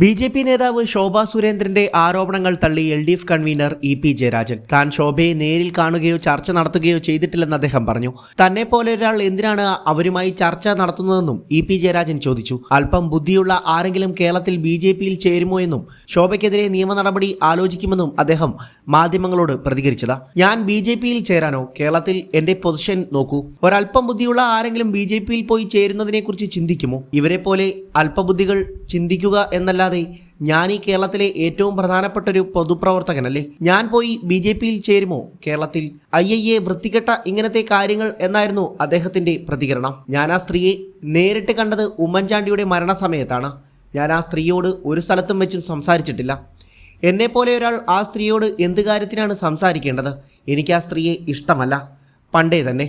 B J P നേതാവ് ശോഭാ സുരേന്ദ്രന്റെ ആരോപണങ്ങൾ തള്ളി L D F convener E P Jayarajan. താൻ ശോഭയെ നേരിൽ കാണുകയോ ചർച്ച നടത്തുകയോ ചെയ്തിട്ടില്ലെന്ന് അദ്ദേഹം പറഞ്ഞു. തന്നെ പോലെ ഒരാൾ എന്തിനാണ് അവരുമായി ചർച്ച നടത്തുന്നതെന്നും ഇ പി ജയരാജൻ ചോദിച്ചു. അല്പം ബുദ്ധിയുള്ള ആരെങ്കിലും കേരളത്തിൽ ബി ജെ പിയിൽ ചേരുമോ എന്നും ശോഭയ്ക്കെതിരെ നിയമ നടപടി ആലോചിക്കുമെന്നും അദ്ദേഹം മാധ്യമങ്ങളോട് പ്രതികരിച്ചത്. ഞാൻ ബി ജെ പിയിൽ ചേരാനോ? കേരളത്തിൽ എന്റെ പൊസിഷൻ നോക്കൂ. ഒരല്പം ബുദ്ധിയുള്ള ആരെങ്കിലും ബി ജെ പിയിൽ പോയി ചേരുന്നതിനെക്കുറിച്ച് ചിന്തിക്കുമോ? ഇവരെ പോലെ അല്പബുദ്ധികൾ ചിന്തിക്കുക എന്നല്ലാതെ ഞാൻ ഈ കേരളത്തിലെ ഏറ്റവും പ്രധാനപ്പെട്ട ഒരു പൊതുപ്രവർത്തകനല്ലേ? ഞാൻ പോയി ബി ജെ പിയിൽ ചേരുമോ? കേരളത്തിൽ ഐ ഐ എ വൃത്തികെട്ട ഇങ്ങനത്തെ കാര്യങ്ങൾ എന്നായിരുന്നു അദ്ദേഹത്തിന്റെ പ്രതികരണം. ഞാൻ ആ സ്ത്രീയെ നേരിട്ട് കണ്ടത് ഉമ്മൻചാണ്ടിയുടെ മരണസമയത്താണ്. ഞാൻ ആ സ്ത്രീയോട് ഒരു സ്ഥലത്തും വെച്ചും സംസാരിച്ചിട്ടില്ല. എന്നെപ്പോലെ ഒരാൾ ആ സ്ത്രീയോട് എന്ത് കാര്യത്തിനാണ് സംസാരിക്കേണ്ടത്? എനിക്ക് ആ സ്ത്രീയെ ഇഷ്ടമല്ല. പണ്ടേ തന്നെ.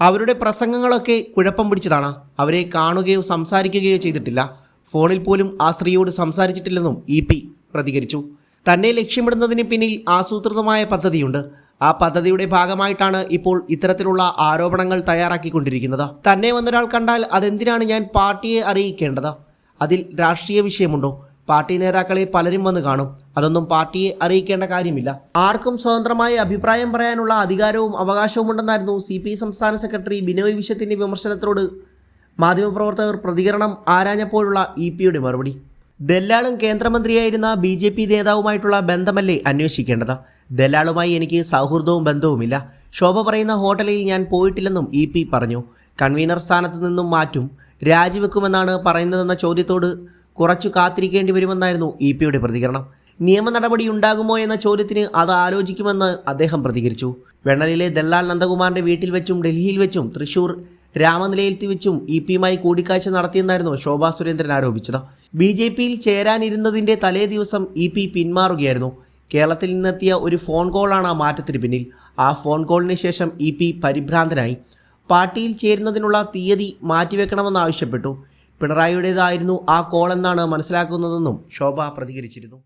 അവരുടെ പ്രസംഗങ്ങളൊക്കെ കുഴപ്പം പിടിച്ചതാണ്. അവരെ കാണുകയോ സംസാരിക്കുകയോ ചെയ്തിട്ടില്ല. ഫോണിൽ പോലും ആ സ്ത്രീയോട് സംസാരിച്ചിട്ടില്ലെന്നും ഇ പി പ്രതികരിച്ചു. തന്നെ ലക്ഷ്യമിടുന്നതിന് പിന്നിൽ ആസൂത്രിതമായ പദ്ധതിയുണ്ട്. ആ പദ്ധതിയുടെ ഭാഗമായിട്ടാണ് ഇപ്പോൾ ഇത്തരത്തിലുള്ള ആരോപണങ്ങൾ തയ്യാറാക്കിക്കൊണ്ടിരിക്കുന്നത്. തന്നെ വന്നൊരാൾ കണ്ടാൽ അതെന്തിനാണ് ഞാൻ പാർട്ടിയെ അറിയിക്കേണ്ടത്? അതിൽ രാഷ്ട്രീയ വിഷയമുണ്ടോ? പാർട്ടി നേതാക്കളെ പലരും വന്ന് കാണും. അതൊന്നും പാർട്ടിയെ അറിയിക്കേണ്ട കാര്യമില്ല. ആർക്കും സ്വതന്ത്രമായ അഭിപ്രായം പറയാനുള്ള അധികാരവും അവകാശവും ഉണ്ടെന്നായിരുന്നു സി സംസ്ഥാന സെക്രട്ടറി ബിനോയ് വിശ്വത്തിന്റെ വിമർശനത്തോട് മാധ്യമപ്രവർത്തകർ പ്രതികരണം ആരാഞ്ഞപ്പോഴുള്ള ഇ പിയുടെ മറുപടി. ദല്ലാളും കേന്ദ്രമന്ത്രിയായിരുന്ന ബി ജെ പി നേതാവുമായിട്ടുള്ള ബന്ധമല്ലേ അന്വേഷിക്കേണ്ടത്? ദല്ലാളുമായി എനിക്ക് സൗഹൃദവും ബന്ധവുമില്ല. ശോഭ പറയുന്ന ഹോട്ടലിൽ ഞാൻ പോയിട്ടില്ലെന്നും ഇ പി പറഞ്ഞു. കൺവീനർ സ്ഥാനത്ത് നിന്നും മാറ്റും. രാജിവെക്കുമെന്നാണ് പറയുന്നതെന്ന ചോദ്യത്തോട് കുറച്ചു കാത്തിരിക്കേണ്ടി വരുമെന്നായിരുന്നു ഇ പിയുടെ പ്രതികരണം. നിയമ നടപടി ഉണ്ടാകുമോ എന്ന ചോദ്യത്തിന് അത് ആലോചിക്കുമെന്ന് അദ്ദേഹം പ്രതികരിച്ചു. വെണ്ണലിലെ ദല്ലാൽ നന്ദകുമാറിന്റെ വീട്ടിൽ വെച്ചും ഡൽഹിയിൽ വെച്ചും തൃശൂർ രാമനിലയത്തിൽ വെച്ചും ഇ പിയുമായി കൂടിക്കാഴ്ച നടത്തിയെന്നായിരുന്നു ശോഭാ സുരേന്ദ്രൻ ആരോപിച്ചത്. ബി ജെ പിയിൽ ചേരാനിരുന്നതിന്റെ തലേ ദിവസം ഇ പി പിന്മാറുകയായിരുന്നു. കേരളത്തിൽ നിന്നെത്തിയ ഒരു ഫോൺ കോളാണ് ആ മാറ്റത്തിന് പിന്നിൽ. ആ ഫോൺ കോളിന് ശേഷം ഇ പി പരിഭ്രാന്തനായി. പാർട്ടിയിൽ ചേരുന്നതിനുള്ള തീയതി മാറ്റിവെക്കണമെന്നാവശ്യപ്പെട്ടു പിണറായിയുടേതായിരുന്നു ആ കോളെന്നാണ് മനസ്സിലാക്കുന്നതെന്നും ശോഭ പ്രതികരിച്ചിരുന്നു.